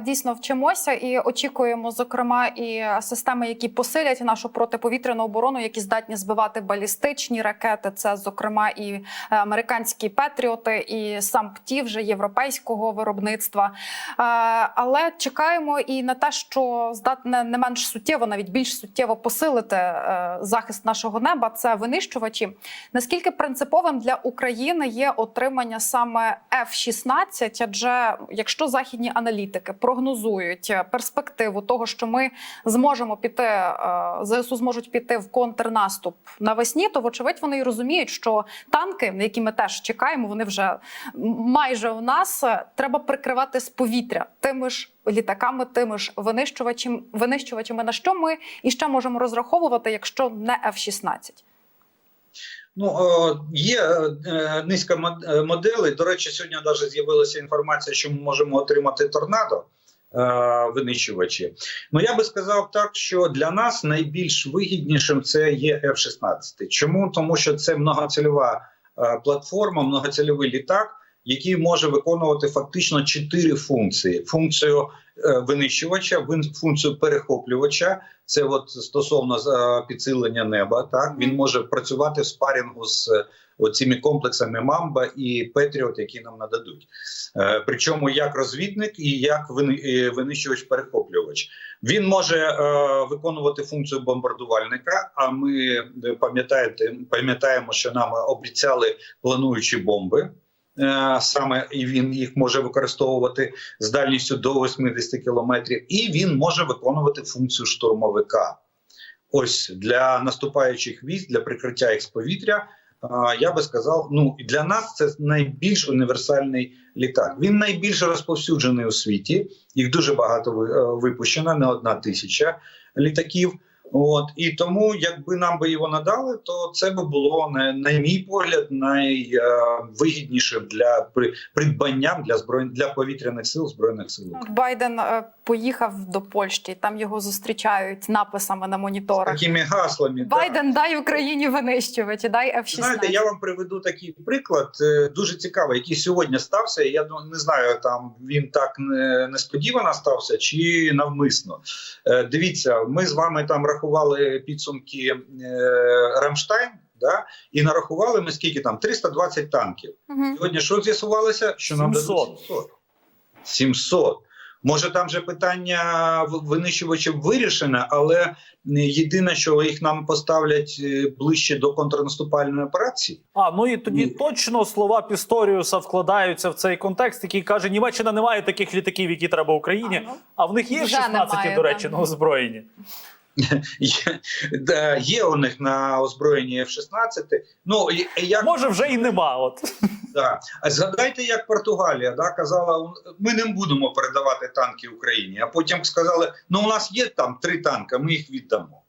Дійсно вчимося і очікуємо, зокрема, і системи, які посилять нашу протиповітряну оборону, які здатні збивати балістичні ракети. Це зокрема і е, американські петріоти, і сам ПТІ вже європейського виробництва. Е, Але чекаємо і на те, що здатне не менш суттєво, навіть більш суттєво посилити е, захист нашого неба. Це винищувачі. Наскільки принциповим для України є отримання саме F-16? Адже якщо західні аналітики прогнозують е, перспективу того, що ми зможемо піти, е, ЗСУ зможуть піти в контрнаступ навесні, то вочевидь вони і розуміють, що танки, на які ми теж чекаємо, вони вже майже у нас е, треба прикривати з повітря тими ж літаками, тими ж винищувачами, винищувачами. На що ми і ще можемо розраховувати, якщо не F-16? Ну е, є е, низка е, моделей. До речі, сьогодні навіть з'явилася інформація, що ми можемо отримати торнадо. Винищувачі, ну я би сказав так, що для нас найбільш вигіднішим це є F-16. Чому тому, що це многоцільова платформа, многоцільовий літак, який може виконувати фактично чотири функції: функцію е, винищувача, функцію перехоплювача. Це от стосовно е, підсилення неба. Так він може працювати в спарінгу з е, оціми комплексами Мамба і Петріот, які нам нададуть. Причому як розвідник і як винищувач-перехоплювач. Він може виконувати функцію бомбардувальника. А ми пам'ятаємо, що нам обіцяли плануючі бомби. Е, Саме він їх може використовувати з дальністю до 80 кілометрів, і він може виконувати функцію штурмовика. Ось для наступаючих військ, для прикриття їх з повітря. е, Я би сказав, ну для нас це найбільш універсальний літак. Він найбільш розповсюджений у світі. Їх дуже багато е, випущено, не одна тисяча літаків. От і тому, якби нам би його надали, то це би було на, на мій погляд найвигіднішим для при- придбанням для зброй для повітряних сил збройних сил. Байден е, поїхав до Польщі, там його зустрічають написами на моніторах. Такими гаслами да. Байден, дай Україні винищувачі, дай F-16. Знаєте, я вам приведу такий приклад, е, дуже цікавий, який сьогодні стався. Я ну, не знаю, там він так несподівано стався чи навмисно. Е, Дивіться, ми з вами там рахували підсумки е, Рамштайн. Да? І нарахували ми скільки там 320 танків. Мгм. Сьогодні що з'ясувалося? Що нам 700. дадуть 700. 700. Може, там же питання винищувачів вирішене, але єдине, що їх нам поставлять е, ближче до контрнаступальної операції. А ну і тоді Ні. точно слова Пісторіуса вкладаються в цей контекст, який каже: Німеччина не має таких літаків, які треба Україні. А, ну. А в них є Вже 16, немає, до речі, на озброєнні. Є, є у них на озброєнні F-16. Ну як Може, вже і нема. От да. А згадайте, як Португалія да, казала, ми не будемо передавати танки Україні. А потім сказали: ну у нас є там три танки, ми їх віддамо.